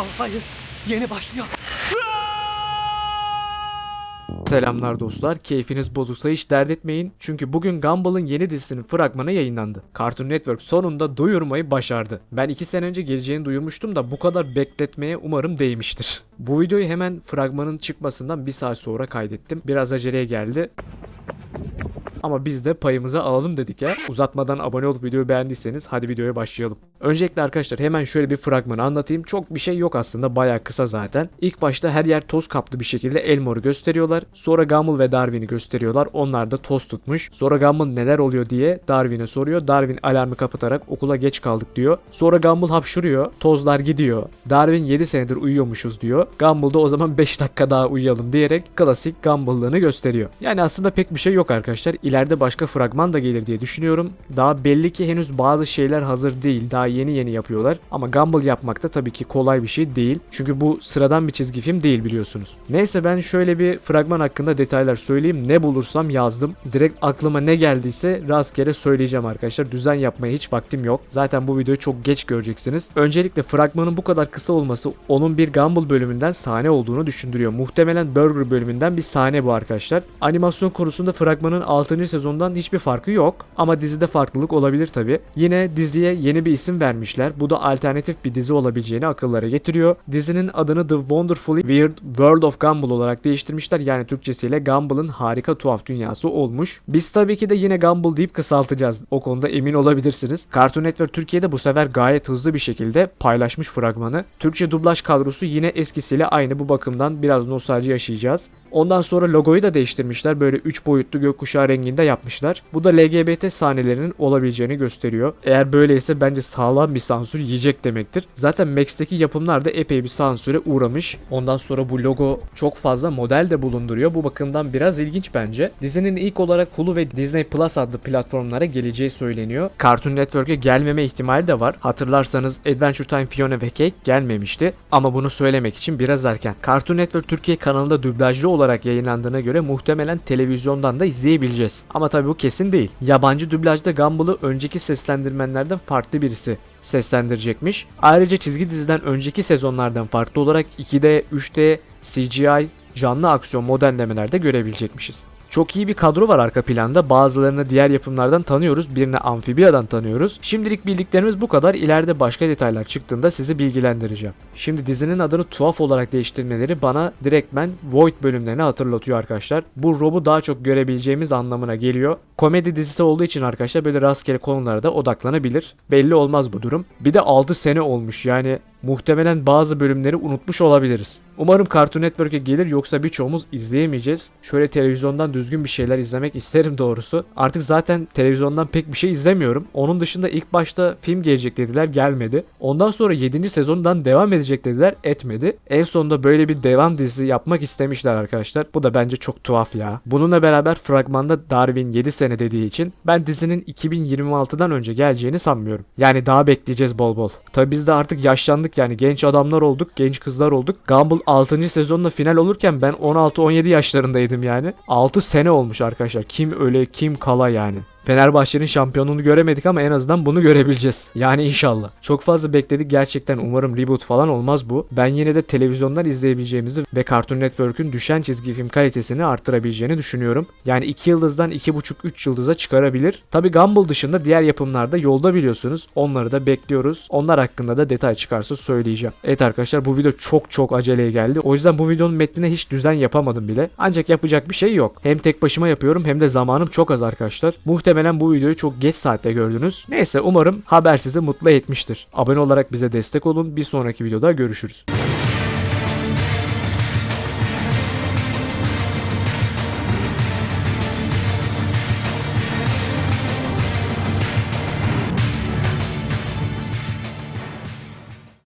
Ah hayır. Yeni başlıyor. Selamlar dostlar. Keyfiniz bozuksa hiç dert etmeyin. Çünkü bugün Gumball'ın yeni dizisinin fragmanı yayınlandı. Cartoon Network sonunda duyurmayı başardı. Ben 2 sene önce geleceğini duyurmuştum da bu kadar bekletmeye umarım değmiştir. Bu videoyu hemen fragmanın çıkmasından bir saat sonra kaydettim. Biraz aceleye geldi. Ama biz de payımızı alalım dedik ya. Uzatmadan abone olup videoyu beğendiyseniz hadi videoya başlayalım. Öncelikle arkadaşlar hemen şöyle bir fragmanı anlatayım. Çok bir şey yok aslında bayağı kısa zaten. İlk başta her yer toz kaplı bir şekilde Elmore'u gösteriyorlar. Sonra Gumball ve Darwin'i gösteriyorlar. Onlar da toz tutmuş. Sonra Gumball neler oluyor diye Darwin'e soruyor. Darwin alarmı kapatarak okula geç kaldık diyor. Sonra Gumball hapşuruyor. Tozlar gidiyor. Darwin 7 senedir uyuyormuşuz diyor. Gumball da o zaman 5 dakika daha uyuyalım diyerek klasik Gumball'lığını gösteriyor. Yani aslında pek bir şey yok arkadaşlar. İleride başka fragman da gelir diye düşünüyorum. Daha belli ki henüz bazı şeyler hazır değil. Daha yeni yeni yapıyorlar. Ama Gumball yapmak da tabii ki kolay bir şey değil. Çünkü bu sıradan bir çizgi film değil biliyorsunuz. Neyse ben şöyle bir fragman hakkında detaylar söyleyeyim. Ne bulursam yazdım. Direkt aklıma ne geldiyse rastgele söyleyeceğim arkadaşlar. Düzen yapmaya hiç vaktim yok. Zaten bu videoyu çok geç göreceksiniz. Öncelikle fragmanın bu kadar kısa olması onun bir Gumball bölümünden sahne olduğunu düşündürüyor. Muhtemelen Burger bölümünden bir sahne bu arkadaşlar. Animasyon konusunda fragmanın 6. sezondan hiçbir farkı yok. Ama dizide farklılık olabilir tabi. Yine diziye yeni bir isim vermişler. Bu da alternatif bir dizi olabileceğini akıllara getiriyor. Dizinin adını The Wonderfully Weird World of Gumball olarak değiştirmişler. Yani Türkçesiyle Gumball'ın harika tuhaf dünyası olmuş. Biz tabii ki de yine Gumball deyip kısaltacağız. O konuda emin olabilirsiniz. Cartoon Network Türkiye'de bu sefer gayet hızlı bir şekilde paylaşmış fragmanı. Türkçe dublaj kadrosu yine eskisiyle aynı bu bakımdan biraz nostalji yaşayacağız. Ondan sonra logoyu da değiştirmişler. Böyle 3 boyutlu gökkuşağı renginde yapmışlar. Bu da LGBT sahnelerinin olabileceğini gösteriyor. Eğer böyleyse bence sağlam bir sansür yiyecek demektir. Zaten Max'teki yapımlar da epey bir sansüre uğramış. Ondan sonra bu logo çok fazla model de bulunduruyor. Bu bakımdan biraz ilginç bence. Dizinin ilk olarak Hulu ve Disney Plus adlı platformlara geleceği söyleniyor. Cartoon Network'e gelmeme ihtimali de var. Hatırlarsanız Adventure Time Fiona ve Cake gelmemişti. Ama bunu söylemek için biraz erken. Cartoon Network Türkiye kanalında dublajlı olarak yayınlandığına göre muhtemelen televizyondan da izleyebileceğiz. Ama tabii bu kesin değil. Yabancı dublajda Gumball'ı önceki seslendirmenlerden farklı birisi seslendirecekmiş. Ayrıca çizgi diziden önceki sezonlardan farklı olarak 2D, 3D, CGI, canlı aksiyon modellemelerde görebilecekmişiz. Çok iyi bir kadro var arka planda. Bazılarını diğer yapımlardan tanıyoruz. Birini Amfibia'dan tanıyoruz. Şimdilik bildiklerimiz bu kadar. İleride başka detaylar çıktığında sizi bilgilendireceğim. Şimdi dizinin adını tuhaf olarak değiştirmeleri bana direktmen Void bölümlerini hatırlatıyor arkadaşlar. Bu Rob'u daha çok görebileceğimiz anlamına geliyor. Komedi dizisi olduğu için arkadaşlar böyle rastgele konulara da odaklanabilir. Belli olmaz bu durum. Bir de 6 sene olmuş yani muhtemelen bazı bölümleri unutmuş olabiliriz. Umarım Cartoon Network'e gelir yoksa birçoğumuz izleyemeyeceğiz. Şöyle televizyondan düzgün bir şeyler izlemek isterim doğrusu. Artık zaten televizyondan pek bir şey izlemiyorum. Onun dışında ilk başta film gelecek dediler gelmedi. Ondan sonra 7. sezondan devam edecek dediler etmedi. En sonunda böyle bir devam dizisi yapmak istemişler arkadaşlar. Bu da bence çok tuhaf ya. Bununla beraber fragmanda Darwin 7 sene dediği için ben dizinin 2026'dan önce geleceğini sanmıyorum. Yani daha bekleyeceğiz bol bol. Tabi biz de artık yaşlandık yani genç adamlar olduk, genç kızlar olduk. Gumball 6. sezonda final olurken ben 16-17 yaşlarındaydım yani. 6 sene olmuş arkadaşlar. Kim öyle kim kala yani. Fenerbahçe'nin şampiyonluğunu göremedik ama en azından bunu görebileceğiz. Yani inşallah. Çok fazla bekledik gerçekten umarım reboot falan olmaz bu. Ben yine de televizyondan izleyebileceğimizi ve Cartoon Network'ün düşen çizgi film kalitesini arttırabileceğini düşünüyorum. Yani 2 yıldızdan 2,5-3 yıldıza çıkarabilir. Tabi Gumball dışında diğer yapımlarda yolda biliyorsunuz. Onları da bekliyoruz. Onlar hakkında da detay çıkarsa söyleyeceğim. Evet arkadaşlar bu video çok çok aceleye geldi. O yüzden bu videonun metnine hiç düzen yapamadım bile. Ancak yapacak bir şey yok. Hem tek başıma yapıyorum hem de zamanım çok az arkadaşlar. Muhtemelen bu videoyu çok geç saatte gördünüz. Neyse umarım haber sizi mutlu etmiştir. Abone olarak bize destek olun. Bir sonraki videoda görüşürüz.